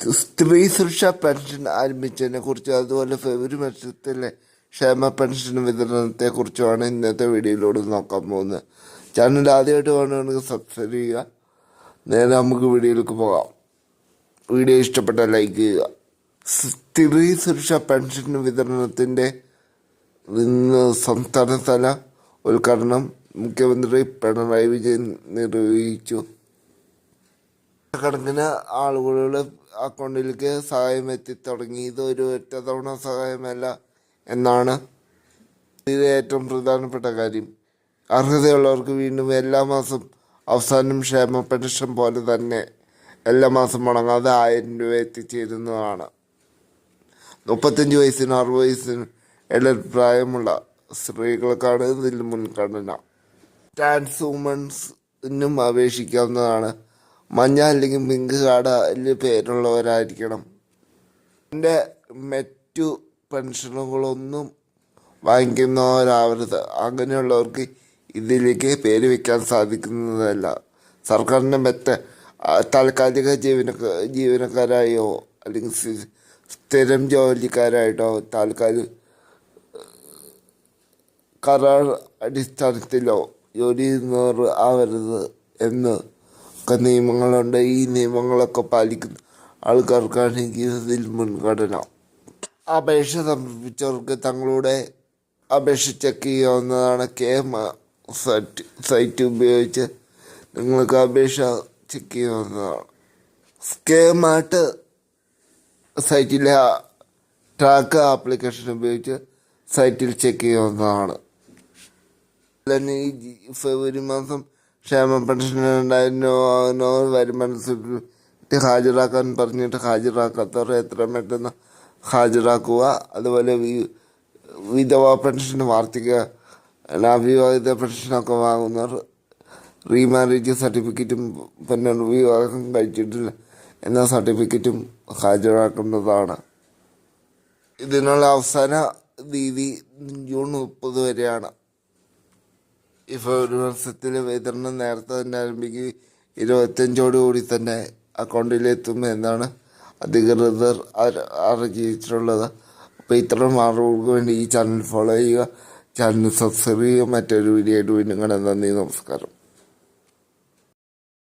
സ്ത്രീ സുരക്ഷാ പെൻഷൻ ആരംഭിച്ചതിനെ കുറിച്ച് അതുപോലെ ഫെബ്രുവരി മാസത്തിലെ ക്ഷേമ പെൻഷൻ വിതരണത്തെ കുറിച്ചുമാണ് ഇന്നത്തെ വീഡിയോയിലൂടെ നോക്കാൻ പോകുന്നത്. ചാനൽ ആദ്യമായിട്ട് വേണമെങ്കിൽ സബ്സ്ക്രൈബ് ചെയ്യുക. നേരെ നമുക്ക് വീഡിയോയിലേക്ക് പോകാം. വീഡിയോ ഇഷ്ടപ്പെട്ട ലൈക്ക് ചെയ്യുക. സ്ത്രീ സുരക്ഷാ പെൻഷൻ വിതരണത്തിന്റെ ഇന്ന് സംസ്ഥാനതല ഉദ്ഘാടനം മുഖ്യമന്ത്രി പിണറായി വിജയൻ നിർവഹിച്ചു. കണക്കിന് ആളുകളുടെ അക്കൗണ്ടിലേക്ക് സഹായം എത്തി തുടങ്ങി. ഇത് ഒരു ഒറ്റ തവണ സഹായമല്ല എന്നാണ് ഇത് ഏറ്റവും പ്രധാനപ്പെട്ട കാര്യം. അർഹതയുള്ളവർക്ക് വീണ്ടും എല്ലാ മാസം അവസാനം ക്ഷേമ പെൻഷൻ പോലെ തന്നെ എല്ലാ മാസം മുടങ്ങാതെ ആയിരം രൂപ എത്തിച്ചേരുന്നതാണ്. മുപ്പത്തഞ്ച് വയസ്സിനും അറുപത് വയസ്സിനും ഇടയിൽ പ്രായമുള്ള സ്ത്രീകൾക്കാണ് ഇതിൽ മുൻഗണന. ട്രാൻസ് വുമൻസിനും അപേക്ഷിക്കാവുന്നതാണ് മഞ്ഞ അല്ലെങ്കിൽ പിങ്ക് കാർഡിൽ പേരുള്ളവരായിരിക്കണം. എന്റെ മറ്റു പെൻഷനുകളൊന്നും വാങ്ങിക്കുന്നവരാവരുത്. അങ്ങനെയുള്ളവർക്ക് ഇതിലേക്ക് പേര് വയ്ക്കാൻ സാധിക്കുന്നതല്ല. സർക്കാരിന്റെ മറ്റ് താൽക്കാലിക ജീവനക്ക ജീവനക്കാരായോ അല്ലെങ്കിൽ സ്ഥി- സ്ഥിരം ജോലിക്കാരായിട്ടോ താൽക്കാലിക കരാർ അടിസ്ഥാനത്തിലോ ജോലി ചെയ്യുന്നവർ ആവരുത് എന്ന് ഒക്കെ നിയമങ്ങളുണ്ട്. ഈ നിയമങ്ങളൊക്കെ പാലിക്കുന്ന ആൾക്കാർക്കാണ് ഇതിൽ മുൻഗണന. അപേക്ഷ സമർപ്പിച്ചവർക്ക് തങ്ങളുടെ അപേക്ഷ ചെക്ക് ചെയ്യാവുന്നതാണ് കെ എം സൈറ്റ് സൈറ്റ് ഉപയോഗിച്ച് നിങ്ങൾക്ക് അപേക്ഷ ചെക്ക് ചെയ്യാവുന്നതാണ്. കെ മാട്ട് സൈറ്റിലെ ട്രാക്ക് ആപ്ലിക്കേഷൻ ഉപയോഗിച്ച് സൈറ്റിൽ ചെക്ക് ചെയ്യാവുന്നതാണ്. തന്നെ ഈ ഫെബ്രുവരി മാസം ക്ഷേമ പെൻഷൻ രണ്ടായിരം രൂപ വരുമാന സർട്ടിഫിക്കറ്റ് ഹാജരാക്കാൻ പറഞ്ഞിട്ട് ഹാജരാക്കാത്തവർ എത്ര പെട്ടെന്ന് ഹാജരാക്കുക. അതുപോലെ വിധവ പെൻഷൻ അല്ല, അവിവാഹിത പെൻഷനൊക്കെ വാങ്ങുന്നവർ റീമാരേജ് സർട്ടിഫിക്കറ്റും പിന്നെ വിവാഹം കഴിച്ചിട്ടില്ല എന്ന സർട്ടിഫിക്കറ്റും ഹാജരാക്കുന്നതാണ്. ഇതിനുള്ള അവസാന തീയതി ജൂൺ മുപ്പത് വരെയാണ്. ഈ ഒരു വർഷത്തിൽ വിതരണം നേരത്തെ തന്നെ ആരംഭിക്കുകയും ഇരുപത്തഞ്ചോടുകൂടി തന്നെ അക്കൗണ്ടിലെത്തും എന്നാണ് അധികൃതർ അറിയിച്ചിട്ടുള്ളത്. അപ്പോൾ ഇത്തരം അറിവുകൾക്ക് വേണ്ടി ഈ ചാനൽ ഫോളോ ചെയ്യുക. ചാനൽ സബ്സ്ക്രൈബ് ചെയ്യുക. മറ്റൊരു വീഡിയോ ആയിട്ട് വീണ്ടും കാണാൻ നന്ദി നമസ്കാരം.